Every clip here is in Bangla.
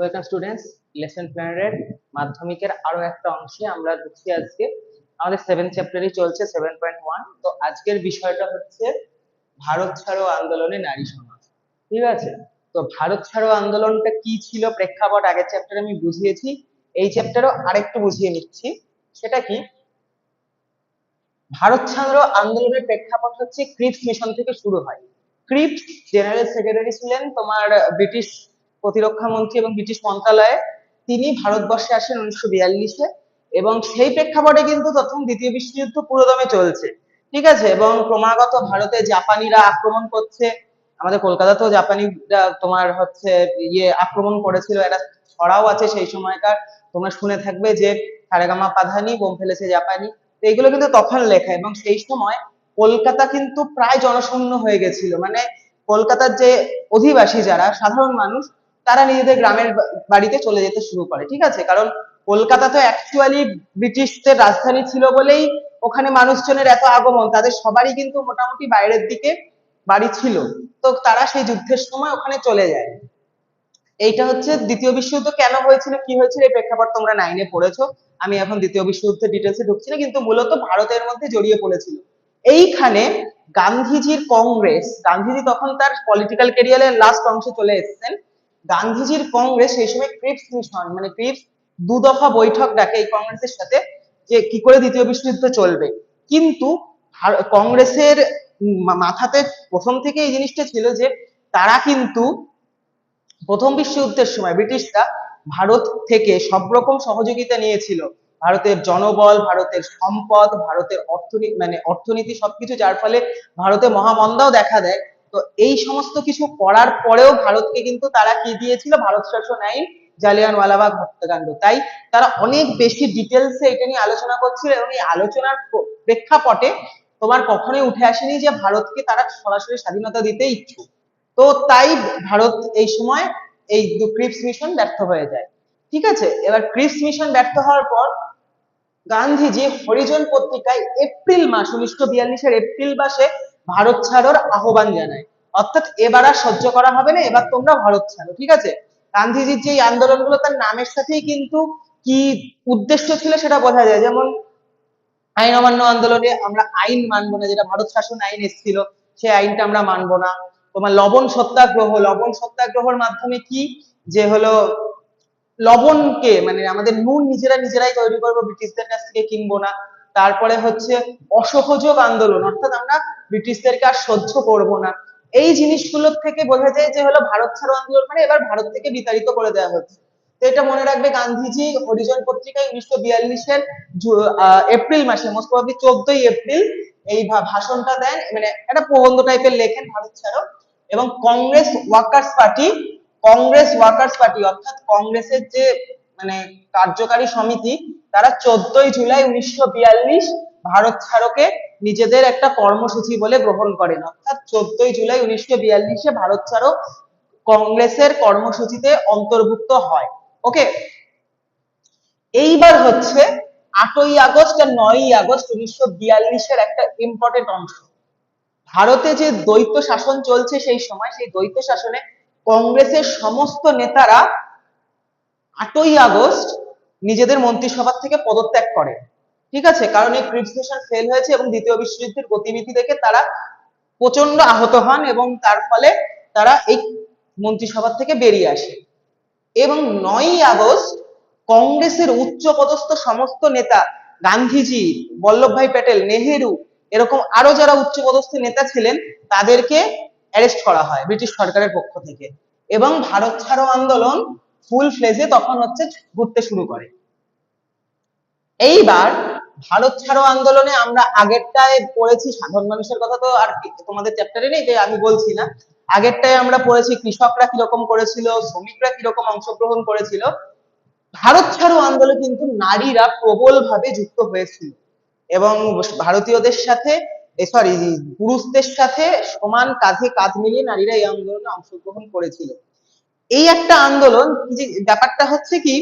ওয়েলকাম স্টুডেন্টস লেসন প্ল্যানের মাধ্যমিকের আরও একটা অংশে আমরা ঢুকছি আজকে। আমাদের সেভেন চ্যাপ্টারই চলছে সেভেন পয়েন্ট ওয়ান তো আজকের বিষয়টা হচ্ছে ভারত ছাড়ো আন্দোলনে নারী সমাজ। ঠিক আছে? তো ভারত ছাড়ো আন্দোলনটা কি ছিল প্রেক্ষাপট? আগের চ্যাপ্টারে আমি বুঝিয়েছি। এই চ্যাপ্টারও আরেকটু বুঝিয়ে নিচ্ছি। সেটা কি? ভারত ছাড়ো আন্দোলনের প্রেক্ষাপট হচ্ছে ক্রিপস মিশন থেকে শুরু হয়। ক্রিপস জেনারেল সেক্রেটারি ছিলেন তোমার ব্রিটিশ প্রতিরক্ষা মন্ত্রী এবং ব্রিটিশ মন্ত্রণালয়ে তিনি ভারতবর্ষে আসেন উনিশশো বিয়াল্লিশে এবং সেই প্রেক্ষাপটে কিন্তু তখন দ্বিতীয় বিশ্বযুদ্ধ পুরোদমে চলছে। ঠিক আছে? এবং ক্রমাগত ভারতে জাপানিরা আক্রমণ করছে। আমাদের কলকাতাতেও জাপানিরা তোমার হচ্ছে ইয়ে আক্রমণ করেছিল। একটা ছড়াও আছে সেই সময়কার। তোমরা শুনে থাকবে যে সারেগামা পাধানি, বোম ফেলেছে জাপানি। তো এগুলো কিন্তু তখন লেখা এবং সেই সময় কলকাতা কিন্তু প্রায় জনশূন্য হয়ে গেছিল। মানে কলকাতার যে অধিবাসী যারা, সাধারণ মানুষ তারা নিজেদের গ্রামের বাড়িতে চলে যেতে শুরু করে, ঠিক আছে? কারণ কলকাতা তো অ্যাকচুয়ালি ব্রিটিশদের রাজধানী ছিল বলেই ওখানে মানুষজনের এত আগমন, তাদের সবারই কিন্তু মোটামুটি বাইরের দিকে বাড়ি ছিল। তো তারা সেই যুদ্ধের সময় ওখানে চলে যায়। এইটা হচ্ছে দ্বিতীয় বিশ্বযুদ্ধ কেন হয়েছিল, কি হয়েছিল, এই প্রেক্ষাপট তোমরা নাইনে পড়েছো। আমি এখন দ্বিতীয় বিশ্বযুদ্ধের ডিটেলসে ঢুকছি না, কিন্তু মূলত ভারতের মধ্যে জড়িয়ে পড়েছিল। এইখানে গান্ধীজির কংগ্রেস গান্ধীজি তখন তার পলিটিক্যাল ক্যারিয়ারের লাস্ট অংশে চলে এসেছেন। গান্ধীজির কংগ্রেস সেই সময় ক্রিপস মিশন মানে ক্রিপস দু দফা বৈঠক ডাকে এই কংগ্রেসের সাথে যে কি করে দ্বিতীয় বিশ্বযুদ্ধ চলবে। কিন্তু কংগ্রেসের মাথাতে প্রথম থেকে এই জিনিসটা ছিল যে তারা কিন্তু প্রথম বিশ্বযুদ্ধের সময় ব্রিটিশরা ভারত থেকে সব রকম সহযোগিতা নিয়েছিল। ভারতের জনবল, ভারতের সম্পদ, ভারতের অর্থনীতি মানে অর্থনীতি সবকিছু, যার ফলে ভারতে মহামন্দাও দেখা দেয়। তো এই সমস্ত কিছু করার পরেও ভারতকে কিন্তু তারা কি দিয়েছিল? ভারত শাসন আইন জালিয়ানওয়ালাবাগ হত্যাকাণ্ড। তাই তারা অনেক বেশি ডিটেলসে এটা নিয়ে আলোচনা করছিল এবং এই আলোচনার প্রেক্ষাপটে তোমার কখনোই উঠে আসেনি যে ভারতকে তারা সরাসরি স্বাধীনতা দিতে ইচ্ছুক। তো তাই ভারত এই সময় এই ক্রিপস মিশন ব্যর্থ হয়ে যায়। ঠিক আছে? এবার ক্রিপস মিশন ব্যর্থ হওয়ার পর গান্ধীজি হরিজন পত্রিকায় এপ্রিল মাস, উনিশশো বিয়াল্লিশের এপ্রিল মাসে ভারত ছাড়োর আহ্বান জানায়। অর্থাৎ এবার আর সহ্য করা হবে না, এবার তোমরা ভারত ছাড়ো, ঠিক আছে? গান্ধীজির যে আন্দোলনগুলো তার নামের সাথেই কিন্তু কি উদ্দেশ্য ছিল সেটা বোঝা যায়। যেমন আইন অমান্য আন্দোলনে আমরা আইন মানবো না, যেটা ভারত শাসন আইন এসেছিল, সেই আইনটা আমরা মানবো না। তোমার লবণ সত্যাগ্রহ, লবণ সত্যাগ্রহের মাধ্যমে কি? যে হলো লবণকে মানে আমাদের নুন নিজেরা নিজেরাই তৈরি করব, ব্রিটিশদের কাছ থেকে কিনবো না। তারপরে হচ্ছে অসহযোগ আন্দোলন, অর্থাৎ আমরা ব্রিটিশদেরকে আর সহ্য করব না। এই জিনিসগুলোর থেকে বোঝা যায় যে হলো ভারত ছাড়ো আন্দোলন মানে এবার ভারত থেকে বিতাড়িত করে দেওয়া হচ্ছে। তো এটা মনে রাখবে গান্ধীজি হরিজন পত্রিকায় উনিশশো বিয়াল্লিশের এপ্রিল মাসে মোস্ট প্রবাবলি চোদ্দই এপ্রিল এই ভাষণটা দেন মানে একটা প্রবন্ধ টাইপের লেখেন ভারত ছাড়ো। এবং Congress workers party, Congress workers party, অর্থাৎ কংগ্রেসের যে মানে কার্যকারী সমিতি তারা চোদ্দই জুলাই উনিশশো বিয়াল্লিশ ভারত ছাড়োকে নিজেদের একটা কর্মসূচি বলে গ্রহণ করেন। অর্থাৎ চোদ্দই জুলাই উনিশশো বিয়াল্লিশে ভারত ছাড়ো কংগ্রেসের কর্মসূচিতে অন্তর্ভুক্ত হয়। ওকে এইবার হচ্ছে আটই আগস্ট আর নয়ই আগস্ট উনিশশো বিয়াল্লিশের একটা ইম্পর্টেন্ট অংশ। ভারতে যে দ্বৈত শাসন চলছে সেই সময় সেই দ্বৈত শাসনে কংগ্রেসের সমস্ত নেতারা আটই আগস্ট নিজেদের মন্ত্রিসভা থেকে পদত্যাগ করে। ঠিক আছে? কারণ এই ক্রিপস মিশন ফেল হয়েছে এবং দ্বিতীয় বিশ্বযুদ্ধের গতিবিধি দেখে তারা প্রচণ্ড আহত হন এবং তার ফলে তারা এই মন্ত্রিসভা থেকে বেরিয়ে আসে। এবং নয়ই আগস্ট কংগ্রেসের উচ্চ পদস্থ সমস্ত নেতা গান্ধীজি, বল্লভভাই প্যাটেল, নেহেরু এরকম আরও যারা উচ্চ পদস্থ নেতা ছিলেন তাদেরকে অ্যারেস্ট করা হয় ব্রিটিশ সরকারের পক্ষ থেকে। এবং ভারত ছাড়ো আন্দোলন ফুল ফ্লেজে তখন হচ্ছে ঘুরতে শুরু করে। এইবার ভারত ছাড়ো আন্দোলনে আমরা আগেরটায় পড়েছি, সাধারণ মানুষের কথা তো আর তোমাদের চ্যাপ্টারে নেই, যে আমি বলছি না। আগেরটায় আমরা পড়েছি কৃষকরা কীরকম করেছিল, শ্রমিকরা কীরকম অংশগ্রহণ করেছিল। ভারত ছাড়ো আন্দোলনে কিন্তু নারীরা প্রবলভাবে যুক্ত হয়েছিল। এবং ভারতীয়দের সাথে সরি পুরুষদের সাথে সমান কাঁধে কাঁধ মিলিয়ে নারীরা এই আন্দোলনে অংশগ্রহণ করেছিল। এই একটা আন্দোলন যে ব্যাপারটা হচ্ছে কি,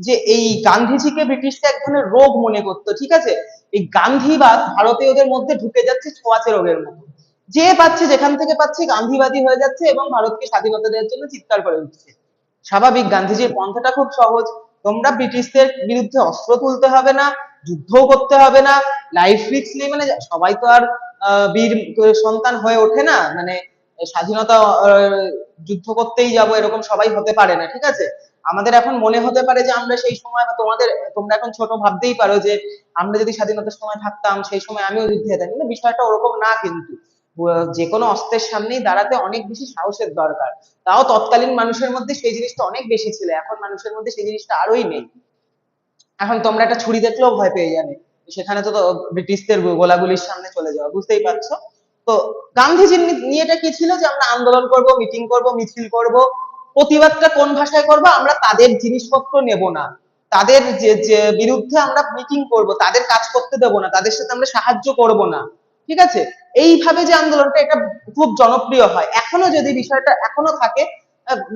যে এই গান্ধীজিকে ব্রিটিশরা এক ধরনের রোগ মনে করতো, ঠিক আছে? এই গান্ধীবাদ ভারতীয়দের মধ্যে ঢুকে যাচ্ছে ছোঁয়াচে রোগের মতো। যে পাচ্ছে, যেখান থেকে পাচ্ছে, গান্ধীবাদী হয়ে যাচ্ছে এবং ভারতকে স্বাধীনতা দেওয়ার জন্য চিৎকার করে উঠছে। স্বাভাবিক, গান্ধীজির পন্থাটা খুব সহজ। তোমরা ব্রিটিশদের বিরুদ্ধে অস্ত্র তুলতে হবে না, যুদ্ধও করতে হবে না, লাইফ রিস্ক নেই মানে সবাই তো আর বীর সন্তান হয়ে ওঠে না। মানে স্বাধীনতা যুদ্ধ করতেই যাব এরকম সবাই হতে পারে না, ঠিক আছে? আমাদের এখন মনে হতে পারে যে আমরা সেই সময় তোমাদের, তোমরা এখন ছোট ভাবতেই পারো যে আমরা যদি স্বাধীনতার সময় থাকতাম, সেই সময় আমিও যুদ্ধে যেতাম। কিন্তু বিষয়টা ওরকম না কিন্তু। যে কোনো অস্ত্রের সামনেই দাঁড়াতে অনেক বেশি সাহসের দরকার। তাও তৎকালীন মানুষের মধ্যে সেই জিনিসটা অনেক বেশি ছিল, এখন মানুষের মধ্যে সেই জিনিসটা আরোই নেই। এখন তোমরা একটা ছুরি দেখলেও ভয় পেয়ে যাবে। সেখানে তো তো ব্রিটিশদের গোলাগুলির সামনে চলে যাওয়া, বুঝতেই পারছ? তো গান্ধীজির নিয়েটা কি ছিল যে আমরা আন্দোলন করব মিটিং করব, মিছিল করব, প্রতিবাদটা কোন ভাষায় করব, আমরা তাদের জিনিসপত্র নেব না। তাদের যে যে বিরুদ্ধে আমরা মিটিং করব, তাদের কাজ করতে দেব না, তাদের সাথে আমরা সাহায্য করব না। ঠিক আছে? এইভাবে যে আন্দোলনটা, এটা খুব জনপ্রিয় হয়। এখনও যদি বিষয়টা এখনও থাকে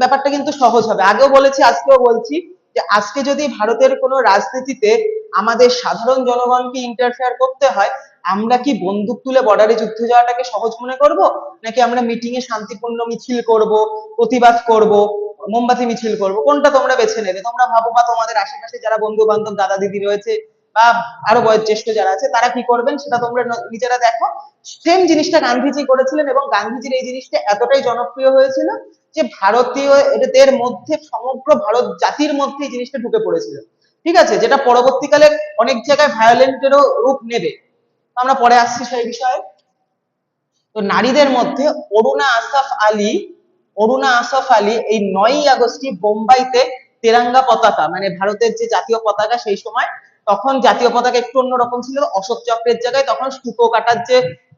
ব্যাপারটা কিন্তু সহজ হবে। আগেও বলেছি, আজকেও বলছি যে আজকে যদি ভারতের কোনো রাজনীতিতে আমাদের সাধারণ জনগণকে ইন্টারফেয়ার করতে হয়, আমরা কি বন্দুক তুলে বর্ডারে যুদ্ধে যাওয়াটাকে সহজ মনে করব? নাকি আমরা মিটিং এ শান্তিপূর্ণ মিছিল করব, প্রতিবাদ করব, মোমবাতি মিছিল করব? কোনটা তোমরা বেছে নেবে? তোমরা ভাবো বা তোমাদের আশেপাশে যারা বন্ধু বান্ধব দাদা দিদি রয়েছে বা আরও বয়োজ্যেষ্ঠ যারা আছে, তারা কি করবেন? সেটা তোমরা নিজেরা দেখো। সেম জিনিসটা গান্ধীজি করেছিলেন এবং গান্ধীজির এই জিনিসটা এতটাই জনপ্রিয় হয়েছিল যে ভারতীয় এদের মধ্যে, সমগ্র ভারত জাতির মধ্যে এই জিনিসটা ঢুকে পড়েছিল। ঠিক আছে? যেটা পরবর্তীকালে অনেক জায়গায় ভায়োলেন্টেরও রূপ নেবে। আমরা পরে আসছি সেই বিষয়ে। তো নারীদের মধ্যে অরুণা আসাফ আলী, অরুণা আসাফ আলী এই নয়ই আগস্টই বোম্বাইতে তেরাঙ্গা পতাকা মানে ভারতের যে জাতীয় পতাকা সেই সময়, তখন জাতীয় পতাকা একটু অন্যরকম ছিল, অশোক চক্রের জায়গায় তখন সুতো কাটার যে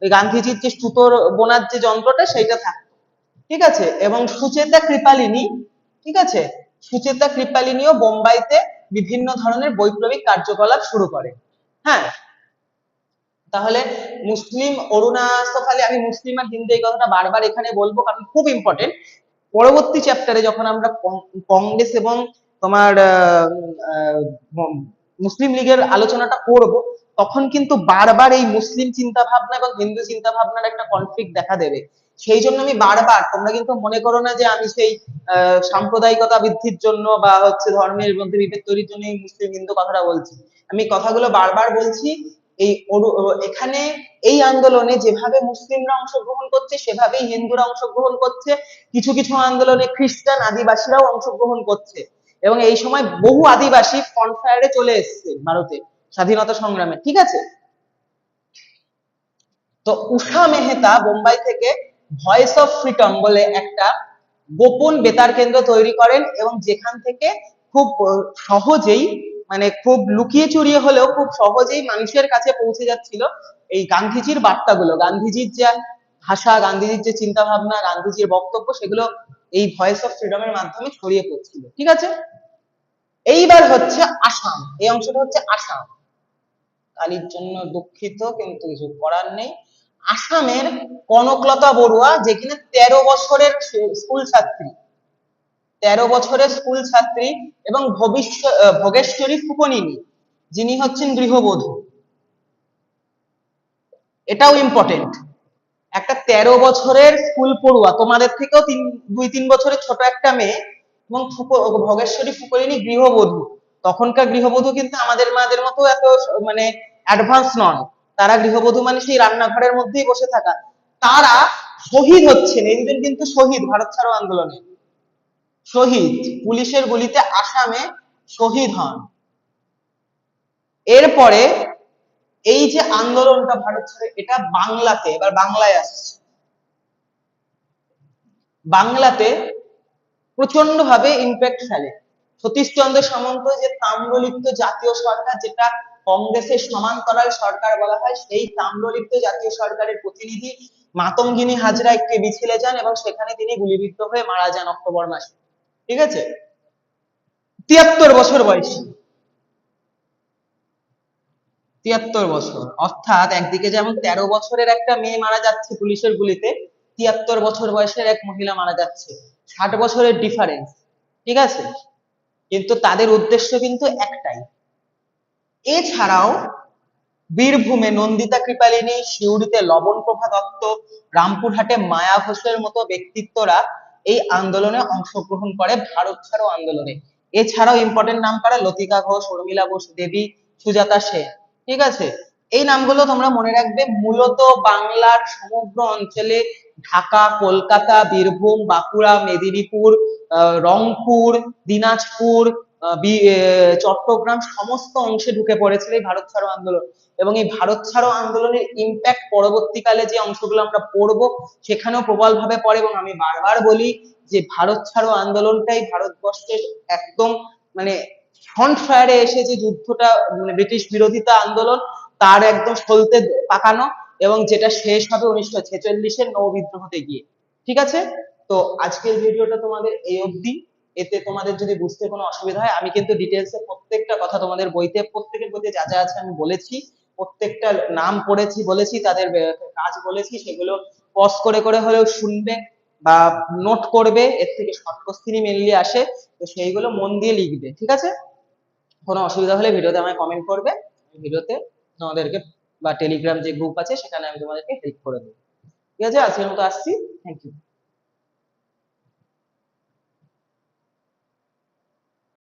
গান্ধীজির যে সুতোর বোনার যে যন্ত্রটা সেইটা থাকতো। ঠিক আছে? এবং সুচেতা কৃপালিনী, ঠিক আছে? সুচেতা কৃপালিনীও বোম্বাইতে বিভিন্ন ধরনের বৈপ্লবিক কার্যকলাপ শুরু করে। হ্যাঁ? তাহলে মুসলিম অরুণা আসাফ আলী আমি মুসলিম আর হিন্দু এই কথাটা বারবার এখানে বলব কারণ খুব ইম্পর্টেন্ট পরবর্তী চ্যাপ্টারে যখন আমরা কংগ্রেস এবং তোমার মুসলিম লীগের আলোচনাটা করব, তখন কিন্তু বারবার এই মুসলিম চিন্তা ভাবনা এবং হিন্দু চিন্তা ভাবনার একটা কনফ্লিক্ট দেখা দেবে। সেই জন্য আমি বারবার, তোমরা কিন্তু মনে করো না যে আমি সেই সাম্প্রদায়িকতা বৃদ্ধির জন্য বা হচ্ছে ধর্মের মধ্যে বিভেদ তৈরির জন্য মুসলিম হিন্দু কথাটা বলছি। আমি কথাগুলো বারবার বলছি, এই এখানে এই আন্দোলনে যেভাবে মুসলিমরা অংশগ্রহণ করছে, সেভাবেই হিন্দুরা অংশগ্রহণ করছে, কিছু কিছু আন্দোলনে খ্রিস্টান আদিবাসীরাও অংশগ্রহণ করছে। এবং এই সময় বহু আদিবাসী ফ্রন্টফায়ারে চলে এসেছে ভারতে, স্বাধীনতা সংগ্রামে, ঠিক আছে? তো উষা মেহতা বোম্বাই থেকে ভয়েস অফ ফ্রিডম বলে একটা গোপন বেতার কেন্দ্র তৈরি করেন এবং যেখান থেকে খুব সহজেই মানে খুব লুকিয়ে চুরিয়ে হলেও খুব সহজেই মানুষের কাছে পৌঁছে যাচ্ছিল এই গান্ধীজির বার্তাগুলো। গান্ধীজির যে ভাষা, গান্ধীজির যে চিন্তা ভাবনা গান্ধীজির বক্তব্য, সেগুলো এই ভয়েস অফ ফ্রিডমের মাধ্যমে ছড়িয়ে পড়ছিল। ঠিক আছে? এইবার হচ্ছে আসাম। এই অংশটা হচ্ছে আসাম। কালির জন্য দুঃখিত, কিন্তু কিছু করার নেই। আসামের কনকলতা বড়ুয়া, যে কিনা তেরো বছরের স্কুল ছাত্রী। তেরো বছরের স্কুল ছাত্রী এবং ভবিষ্যৎ ভোগেশ্বরী ফুকনিনী যিনি হচ্ছেন গৃহবধূ। এটাও ইম্পর্টেন্ট একটা তেরো বছরের স্কুল পড়ুয়া, তোমাদের থেকেও তিন, দুই, তিন বছরের ছোট একটা মেয়ে এবং ভোগেশ্বরী ফুকরিনী গৃহবধূ। তখনকার গৃহবধূ কিন্তু আমাদের মাদের মতো এত মানে অ্যাডভান্স নন তারা গৃহবধূ মানে সেই রান্নাঘরের মধ্যেই বসে থাকা। তারা শহীদ হচ্ছেন, এই কিন্তু শহীদ, ভারত ছাড়ো আন্দোলনে। শহীদ, পুলিশের গুলিতে আসামে শহীদ হন। এরপরে এই যে আন্দোলনটা ভারত ছাড়ে, এটা বাংলাতে, এবার বাংলায় আসছে। বাংলাতে প্রচণ্ড ভাবে ইম্প্যাক্ট ফেলে। সতীশচন্দ্র সামন্ত যে তাম্রলিপ্ত জাতীয় সরকার যেটা কংগ্রেসের সমান্তরাল সরকার বলা হয়, সেই তাম্রলিপ্ত জাতীয় সরকারের প্রতিনিধি মাতঙ্গিনী হাজরা একটি মিছিলে যান এবং সেখানে তিনি গুলিবিদ্ধ হয়ে মারা যান অক্টোবর মাসে। ঠিক আছে? তিয়াত্তর বছর বয়সী। তিয়াত্তর বছর। অর্থাৎ একদিকে যেমন তেরো বছরের একটা মেয়ে মারা যাচ্ছে পুলিশের গুলিতে, তিয়াত্তর বছর বয়সের এক মহিলা মারা যাচ্ছে। ষাট বছরের ডিফারেন্স ঠিক আছে? কিন্তু তাদের উদ্দেশ্য কিন্তু একটাই। এছাড়াও বীরভূমে নন্দিতা কৃপালিনী, সিউড়িতে লবণ প্রভা দত্ত, রামপুরহাটে মায়া ঘোষের মতো ব্যক্তিত্বরা এই আন্দোলনে অংশগ্রহণ করে, ভারত ছাড়ো আন্দোলনে। এছাড়াও ইম্পর্টেন্ট নাম কারা? লতিকা ঘোষ, উর্মিলা ঘোষ, দেবী, সুজাতা সেন। ঠিক আছে? এই নামগুলো তোমরা মনে রাখবে, মূলত বাংলার সমগ্র অঞ্চলে ঢাকা, কলকাতা, বীরভূম, বাঁকুড়া, মেদিনীপুর রংপুর, দিনাজপুর চট্টগ্রাম সমস্ত অংশে ঢুকে পড়েছিল এই ভারত ছাড়ো আন্দোলন। এবং এই ভারত ছাড়ো আন্দোলনের ইম্প্যাক্ট পরবর্তীকালে যে অংশগুলো আমরা পড়ব, সেখানেও প্রবলভাবে পড়ে এবং আমি বারবার বলি যে ভারত ছাড়ো আন্দোলনটাই ভারতবর্ষের একদম মানে ফ্রন্ট ফায়ারে এসে যে যুদ্ধটা মানে ব্রিটিশ বিরোধিতা আন্দোলন, তার একদম সলতে পাকানো এবং যেটা শেষ হবে উনিশশো ছেচল্লিশের নৌ বিদ্রোহতে গিয়ে। ঠিক আছে? তো আজকের ভিডিওটা তোমাদের এই অবধি। এতে তোমাদের যদি বুঝতে কোনো অসুবিধা হয়, আমি কিন্তু ডিটেলসে প্রত্যেকটা কথা তোমাদের বইতে, প্রত্যেকের বইতে যা যা আছে আমি বলেছি, প্রত্যেকটা নাম পড়েছি, বলেছি, তাদের কাজ বলেছি, সেগুলো পজ করে করে হলেও শুনবে বা নোট করবে, এর থেকে শর্ট মেনলি আসে, তো সেইগুলো মন দিয়ে লিখবে, ঠিক আছে? কোনো অসুবিধা হলে ভিডিওতে আমায় কমেন্ট করবে ভিডিওতে তোমাদেরকে, বা টেলিগ্রাম যে গ্রুপ আছে, সেখানে আমি তোমাদেরকে হেল্প করে দেবো। ঠিক আছে? আজকের মতো আসছি। Thank you